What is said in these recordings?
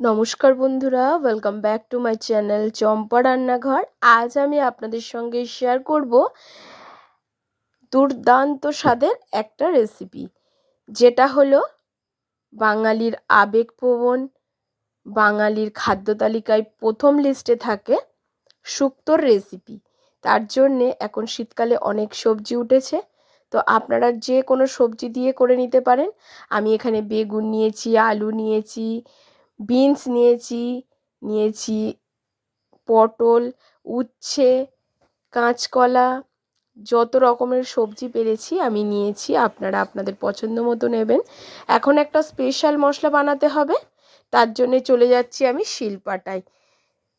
নমস্কার বন্ধুরা welcome back to my channel Champa রান্নাঘর। আজ আমি আপনাদের সঙ্গে শেয়ার করব দুর্দান্ত স্বাদের একটা রেসিপি যেটা হলো বাঙালির আবেগপ্রবণ বাঙালির খাদ্য তালিকায় প্রথম লিস্টে থাকে শুক্তোর রেসিপি তার জন্যে এখন শীতকালে অনেক সবজি উঠেছে, তো আপনারা যে কোনো সবজি দিয়ে করে নিতে পারেন। আমি এখানে বেগুন নিয়েছি, আলু নিয়েছি বিনস নিয়েছি নিয়েছি পটল, উচ্ছে, কাঁচকলা, যত রকমের সবজি পেরেছি আমি নিয়েছি, আপনারা আপনাদের পছন্দ মতো নেবেন। এখন একটা স্পেশাল মশলা বানাতে হবে, তার জন্যে চলে যাচ্ছি আমি শিলপাটায়।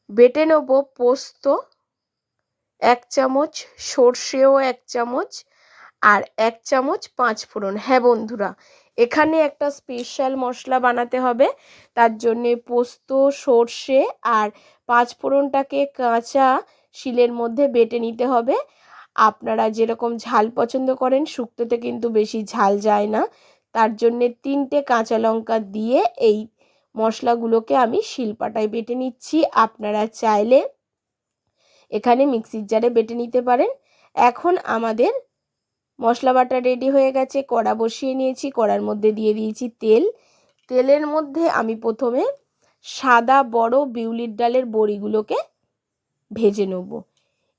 বেটে নেব পোস্ত, এক চামচ সর্ষেও এক চামচ, আর এক চামচ পাঁচ ফোড়ন হ্যাঁ বন্ধুরা এখানে একটা স্পেশাল মশলা বানাতে হবে। তার জন্যে পোস্ত, সর্ষে আর পাঁচ ফোড়নটাকে কাঁচা শিলের মধ্যে বেটে নিতে হবে। আপনারা যেরকম ঝাল পছন্দ করেন, শুক্তোতে কিন্তু বেশি ঝাল যায় না। তার জন্যে তিনটে কাঁচা লঙ্কা দিয়ে এই মশলাগুলোকে আমি শিলপাটায় বেটে নিচ্ছি। আপনারা চাইলে এখানে মিক্সির জারে বেটে নিতে পারেন। এখন আমাদের মশলা বাটা রেডি হয়ে গেছে, কড়া বসিয়ে নিয়েছি, কড়ার মধ্যে দিয়ে দিয়েছি তেল। তেলের মধ্যে আমি প্রথমে সাদা বড় বিউলির ডালের বড়িগুলোকে ভেজে নেব।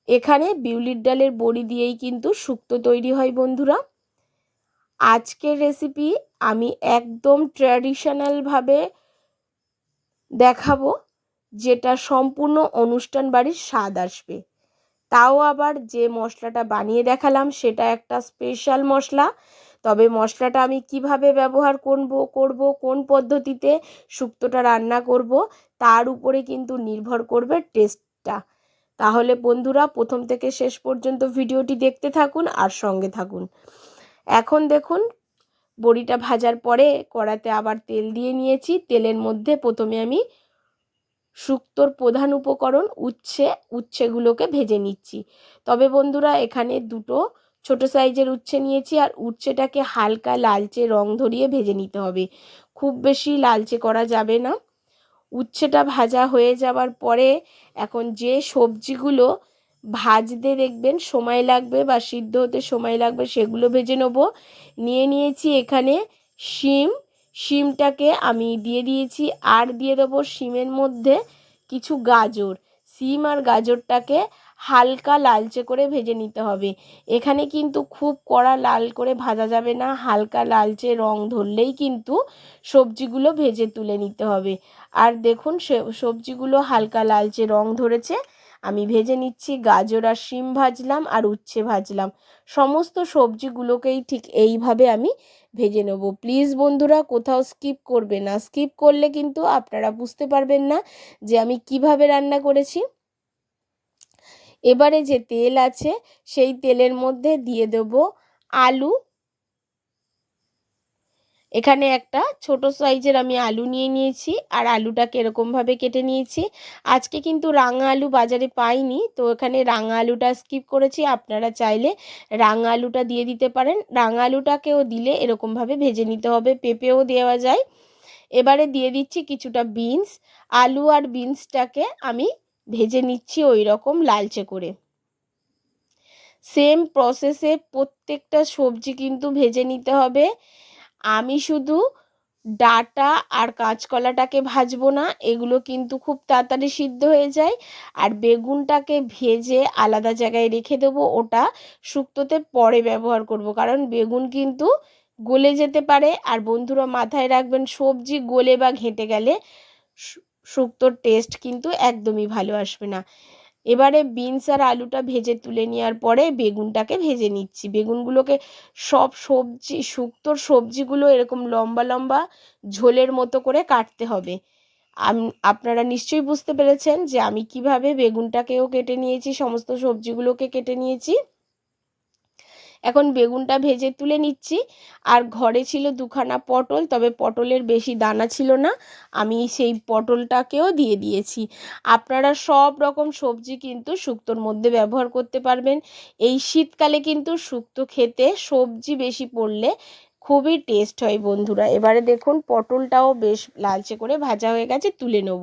এখানে বিউলির ডালের বড়ি দিয়েই কিন্তু শুক্তো তৈরি হয় বন্ধুরা। আজকের রেসিপি আমি একদম ট্র্যাডিশনালভাবে দেখাবো, যেটা সম্পূর্ণ অনুষ্ঠান বাড়ির স্বাদ আসবে। তাও আবার যে মশলাটা বানিয়ে দেখালাম সেটা একটা স্পেশাল মশলা। তবে মশলাটা আমি কীভাবে ব্যবহার করব করব, কোন পদ্ধতিতে শুক্তোটা রান্না করব, তার উপরে কিন্তু নির্ভর করবে টেস্টটা তাহলে বন্ধুরা, প্রথম থেকে শেষ পর্যন্ত ভিডিওটি দেখতে থাকুন আর সঙ্গে থাকুন। এখন দেখুন, বড়িটা ভাজার পরে কড়াতে আবার তেল দিয়ে নিয়েছি। তেলের মধ্যে প্রথমে আমি শুক্তোর প্রধান উপকরণ উচ্ছে, উচ্ছেগুলোকে ভেজে নিচ্ছি। তবে বন্ধুরা, এখানে দুটো ছোট সাইজের উচ্ছে নিয়েছি আর উচ্ছেটাকে হালকা লালচে রং ধরিয়ে ভেজে নিতে হবে। খুব বেশি লালচে করা যাবে না। উচ্ছেটা ভাজা হয়ে যাওয়ার পরে এখন যে সবজিগুলো ভাজতে দেখবেন সময় লাগবে বা সিদ্ধ হতে সময় লাগবে সেগুলো ভেজে নেব। নিয়ে নিয়েছি এখানে শিম শিমটাকে আমি দিয়ে দিয়েছি, আর দিয়ে দেবো শিমের মধ্যে কিছু গাজর। শিম আর গাজরটাকে হালকা লালচে করে ভেজে নিতে হবে। এখানে কিন্তু খুব কড়া লাল করে ভাজা যাবে না, হালকা লালচে রং ধরলেই কিন্তু সবজিগুলো ভেজে তুলে নিতে হবে। আর দেখুন সবজিগুলো হালকা লালচে রং ধরেছে আমি ভেজে নিচ্ছি, গাজর আর শিম ভাজলাম আর উচ্ছে ভাজলাম। সমস্ত সবজিগুলোকেই ঠিক এইভাবে আমি ভেজে নেব। প্লিজ বন্ধুরা, কোথাও স্কিপ করবে না। স্কিপ করলে কিন্তু আপনারা বুঝতে পারবেন না যে আমি কীভাবে রান্না করেছি। এবারে যে তেল আছে, সেই তেলের মধ্যে দিয়ে দেব আলু এখানে একটা ছোট সাইজের আমি আলু নিয়ে নিয়েছি, আর আলুটাকে এরকমভাবে কেটে নিয়েছি। আজকে কিন্তু রাঙা আলু বাজারে পাইনি, তো এখানে রাঙা আলুটা স্কিপ করেছি। আপনারা চাইলে রাঙা আলুটা দিয়ে দিতে পারেন। রাঙা আলুটাকেও দিলে এরকমভাবে ভেজে নিতে হবে, পেঁপেও দেওয়া যায়। এবারে দিয়ে দিচ্ছি কিছুটা বিনস আলু আর বিনসটাকে আমি ভেজে নিচ্ছি ওই রকম লালচে করে। সেম প্রসেসে প্রত্যেকটা সবজি কিন্তু ভেজে নিতে হবে। আমি শুধু ডাটা আর কাঁচকলাটাকে ভাজবো না, এগুলো কিন্তু খুব তাড়াতাড়ি সিদ্ধ হয়ে যায়। আর বেগুনটাকে ভেজে আলাদা জায়গায় রেখে দেবো, ওটা শুক্তোতে পরে ব্যবহার করব। কারণ বেগুন কিন্তু গলে যেতে পারে, আর বন্ধুরা মাথায় রাখবেন, সবজি গলে বা ঘেঁটে গেলে শুক্তোর টেস্ট কিন্তু একদমই ভালো আসবে না। এবারে বিনস আর আলুটা ভেজে তুলে নেওয়ার পরে বেগুনটাকে ভেজে নিচ্ছি। বেগুনগুলোকে সব সবজি, শুক্তোর সবজিগুলো এরকম লম্বা লম্বা ঝোলের মতো করে কাটতে হবে। আপনারা নিশ্চয়ই বুঝতে পেরেছেন যে আমি কীভাবে বেগুনটাকেও কেটে নিয়েছি, সমস্ত সবজিগুলোকে কেটে নিয়েছি। এখন বেগুনটা ভেজে তুলে নিচ্ছি। আর ঘরে ছিল দুখানা পটল, তবে পটলের বেশি দানা ছিল না। আমি সেই পটলটাকেও দিয়ে দিয়েছি। আপনারা সব রকম সবজি কিন্তু শুক্তোর মধ্যে ব্যবহার করতে পারবেন। এই শীতকালে কিন্তু শুক্তো খেতে সবজি বেশি পড়লে খুবই টেস্ট হয় বন্ধুরা। এবারে দেখুন, পটলটাও বেশ লালচে করে ভাজা হয়ে গেছে, তুলে নেব।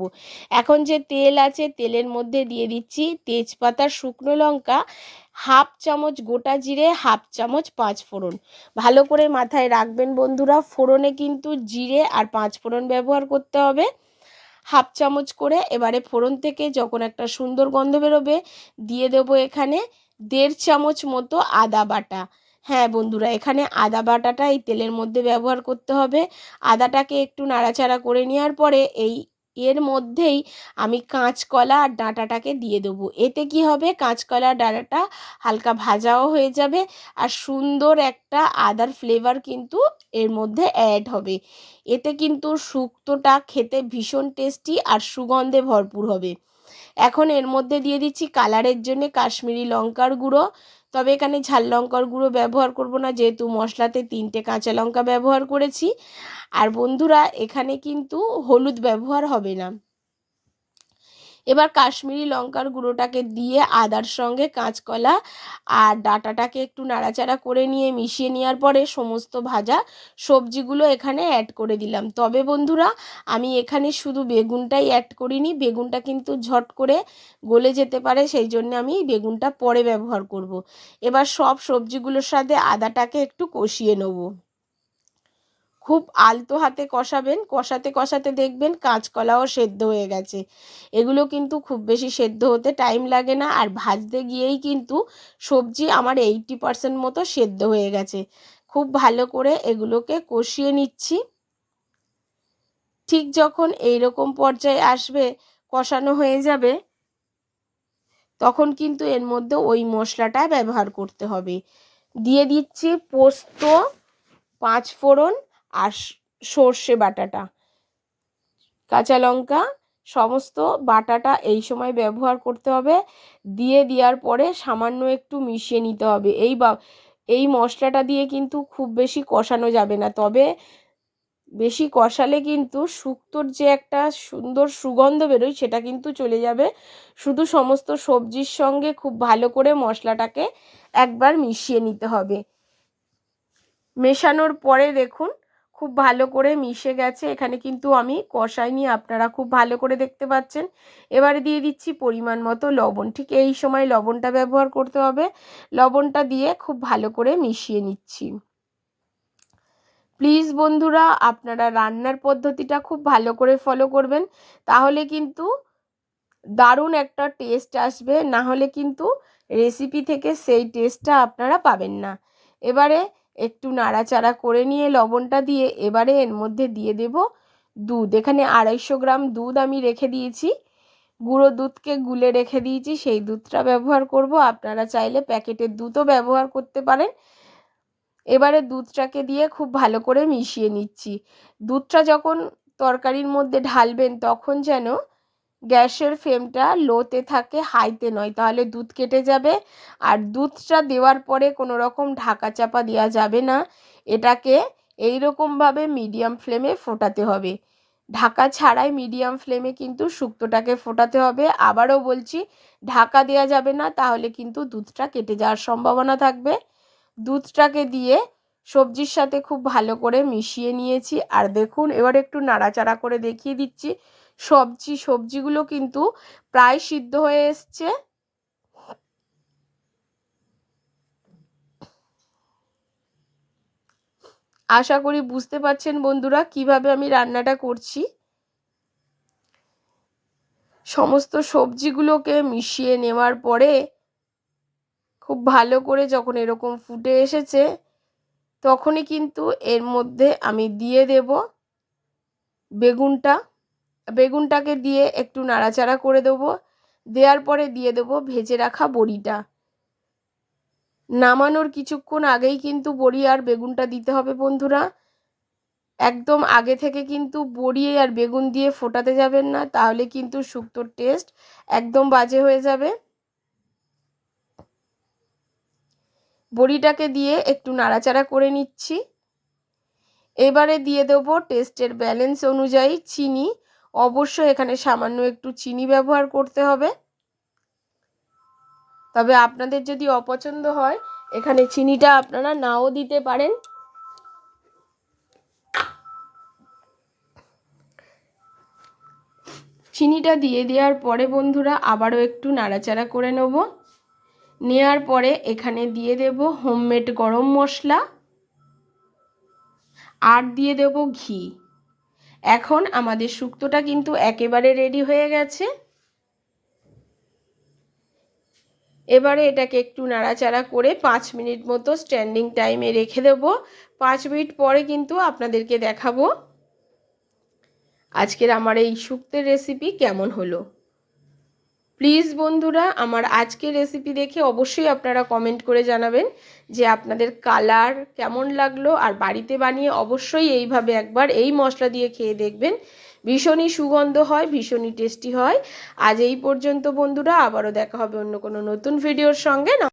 এখন যে তেল আছে, তেলের মধ্যে দিয়ে দিচ্ছি তেজপাতা শুকনো লঙ্কা, হাফ চামচ গোটা জিরে, হাফ চামচ পাঁচ ফোড়ন। ভালো করে মাথায় রাখবেন বন্ধুরা, ফোড়নে কিন্তু জিরে আর পাঁচ ফোড়ন ব্যবহার করতে হবে। হাফ চামচ করে এবারে ফোড়ন থেকে যখন একটা সুন্দর গন্ধ বেরোবে, দিয়ে দেবো এখানে দেড় চামচ মতো আদা বাটা। হ্যাঁ বন্ধুরা, এখানে আদা বাটাটা এই তেলের মধ্যে ব্যবহার করতে হবে। আদাটাকে একটু নাড়াচাড়া করে নেওয়ার পরে এই এর মধ্যেই আমি কাঁচকলা আর ডাঁটাটাকে দিয়ে দেবো। এতে কি হবে? কাঁচকলা ডাঁটাটা হালকা ভাজাও হয়ে যাবে আর সুন্দর একটা আদার ফ্লেভার কিন্তু এর মধ্যে অ্যাড হবে। এতে কিন্তু শুক্তোটা খেতে ভীষণ টেস্টি আর সুগন্ধে ভরপুর হবে। এখন এর মধ্যে দিয়ে দিচ্ছি কালারের জন্য কাশ্মীরি লঙ্কার গুঁড়ো তবে এখানে ঝাল লঙ্কার গুঁড়ো ব্যবহার করব না, যেহেতু মশলাতে তিনটে কাঁচা লঙ্কা ব্যবহার করেছি। আর বন্ধুরা, এখানে কিন্তু হলুদ ব্যবহার হবে না। এবার কাশ্মীরি লঙ্কার গুঁড়োটাকে দিয়ে আদার সঙ্গে কাঁচকলা আর ডাটাটাকে একটু নাড়াচাড়া করে নিয়ে মিশিয়ে নেওয়ার পরে সমস্ত ভাজা সবজিগুলো এখানে অ্যাড করে দিলাম তবে বন্ধুরা, আমি এখানে শুধু বেগুনটাই অ্যাড করিনি, বেগুনটা কিন্তু ঝট করে গলে যেতে পারে, সেই জন্য আমি বেগুনটা পরে ব্যবহার করব। এবার সব সবজিগুলোর সাথে আদাটাকে একটু কষিয়ে নেব খুব আলতো হাতে কষাবেন, কষাতে কষাতে দেখবেন কাঁচকলাও সেদ্ধ হয়ে গেছে। এগুলো কিন্তু খুব বেশি সেদ্ধ হতে টাইম লাগে না আর ভাজতে গিয়েই কিন্তু সবজি আমার এইটটি পারসেন্ট মতো সেদ্ধ হয়ে গেছে। খুব ভালো করে এগুলোকে কষিয়ে নিচ্ছি। ঠিক যখন এই রকম পর্যায়ে আসবে, কষানো হয়ে যাবে, তখন কিন্তু এর মধ্যে ওই মশলাটা ব্যবহার করতে হবে। দিয়ে দিচ্ছি পোস্ত পাঁচ ফোড়ন আর সর্ষে বাটাটা। কাঁচা লঙ্কা, সমস্ত বাটাটা এই সময় ব্যবহার করতে হবে। দিয়ে দেওয়ার পরে সামান্য একটু মিশিয়ে নিতে হবে। এই বা, এই মশলাটা দিয়ে কিন্তু খুব বেশি কষানো যাবে না। তবে বেশি কষালে কিন্তু শুক্তোর যে একটা সুন্দর সুগন্ধ বেরোয়, সেটা কিন্তু চলে যাবে। শুধু সমস্ত সবজির সঙ্গে খুব ভালো করে মশলাটাকে একবার মিশিয়ে নিতে হবে। মেশানোর পরে দেখুন খুব ভালো করে মিশে গেছে। এখানে কিন্তু আমি কষাইনি, আপনারা খুব ভালো করে দেখতে পাচ্ছেন। এবারে দিয়ে দিচ্ছি পরিমাণ মতো লবণ। ঠিক এই সময় লবণটা ব্যবহার করতে হবে। লবণটা দিয়ে খুব ভালো করে মিশিয়ে নিচ্ছি। প্লিজ বন্ধুরা, আপনারা রান্নার পদ্ধতিটা খুব ভালো করে ফলো করবেন। তাহলে কিন্তু দারুণ একটা টেস্ট আসবে। না হলে কিন্তু রেসিপি থেকে সেই টেস্টটা আপনারা পাবেন না। এবারে একটু নাড়াচাড়া করে নিয়ে লবণটা দিয়ে এবারে এর মধ্যে দিয়ে দেব দুধ। এখানে আড়াইশো গ্রাম দুধ আমি রেখে দিয়েছি। গুঁড়ো দুধকে গুলে রেখে দিয়েছি, সেই দুধটা ব্যবহার করব। আপনারা চাইলে প্যাকেটের দুধও ব্যবহার করতে পারেন। এবারে দুধটাকে দিয়ে খুব ভালো করে মিশিয়ে নিচ্ছি। দুধটা যখন তরকারির মধ্যে ঢালবেন, তখন যেন গ্যাসের ফ্লেমটা লোতে থাকে, হাইতে নয়। তাহলে দুধ কেটে যাবে আর দুধটা দেওয়ার পরে কোনো রকম ঢাকা চাপা দেওয়া যাবে না। এটাকে এই রকমভাবে মিডিয়াম ফ্লেমে ফোটাতে হবে। ঢাকা ছাড়াই মিডিয়াম ফ্লেমে কিন্তু শুক্তোটাকে ফোটাতে হবে। আবারও বলছি, ঢাকা দেওয়া যাবে না, তাহলে কিন্তু দুধটা কেটে যাওয়ার সম্ভাবনা থাকবে। দুধটাকে দিয়ে সবজির সাথে খুব ভালো করে মিশিয়ে নিয়েছি। আর দেখুন, এবার একটু নাড়াচাড়া করে দেখিয়ে দিচ্ছি। সবজি, সবজিগুলো কিন্তু প্রায় সিদ্ধ হয়ে এসছে। আশা করি বুঝতে পারছেন বন্ধুরা কীভাবে আমি রান্নাটা করছি। সমস্ত সবজিগুলোকে মিশিয়ে নেওয়ার পরে খুব ভালো করে যখন এরকম ফুটে এসেছে তখনই কিন্তু এর মধ্যে আমি দিয়ে দেব বেগুনটা। বেগুনটাকে দিয়ে একটু নাড়াচাড়া করে দেবো। দেওয়ার পরে দিয়ে দেবো ভেজে রাখা বড়িটা। নামানোর কিছুক্ষণ আগেই কিন্তু বড়ি আর বেগুনটা দিতে হবে বন্ধুরা। একদম আগে থেকে কিন্তু বড়ি আর বেগুন দিয়ে ফোটাতে যাবেন না, তাহলে কিন্তু শুক্তোর টেস্ট একদম বাজে হয়ে যাবে। বড়িটাকে দিয়ে একটু নাড়াচাড়া করে নিচ্ছি। এবারে দিয়ে দেবো টেস্টের ব্যালেন্স অনুযায়ী চিনি। অবশ্য এখানে সামান্য একটু চিনি ব্যবহার করতে হবে। তবে আপনাদের যদি অপছন্দ হয়, এখানে চিনিটা আপনারা নাও দিতে পারেন। চিনিটা দিয়ে দেওয়ার পরে বন্ধুরা আবারও একটু নাড়াচাড়া করে নেব। নেওয়ার পরে এখানে দিয়ে দেব হোমমেড গরম মশলা। আর দিয়ে দেব ঘি। এখন আমাদের শুক্তটা কিন্তু একেবারে রেডি হয়ে গেছে। এবারে এটাকে একটু নাড়াচাড়া করে পাঁচ মিনিট মতো স্ট্যান্ডিং টাইমে রেখে দেব। পাঁচ মিনিট পরে কিন্তু আপনাদেরকে দেখাবো। আজকের আমার এই শুক্তের রেসিপি কেমন হলো? প্লিজ বন্ধুরা, আমার আজকের রেসিপি দেখে অবশ্যই আপনারা কমেন্ট করে জানাবেন যে আপনাদের কালার কেমন লাগল আর বাড়িতে বানিয়ে অবশ্যই এইভাবে একবার এই মশলা দিয়ে খেয়ে দেখবেন। ভীষণই সুগন্ধ হয়, ভীষণই টেস্টি হয়। আজ এই পর্যন্ত বন্ধুরা, আবারও দেখা হবে অন্য কোনো নতুন ভিডিওর সঙ্গে।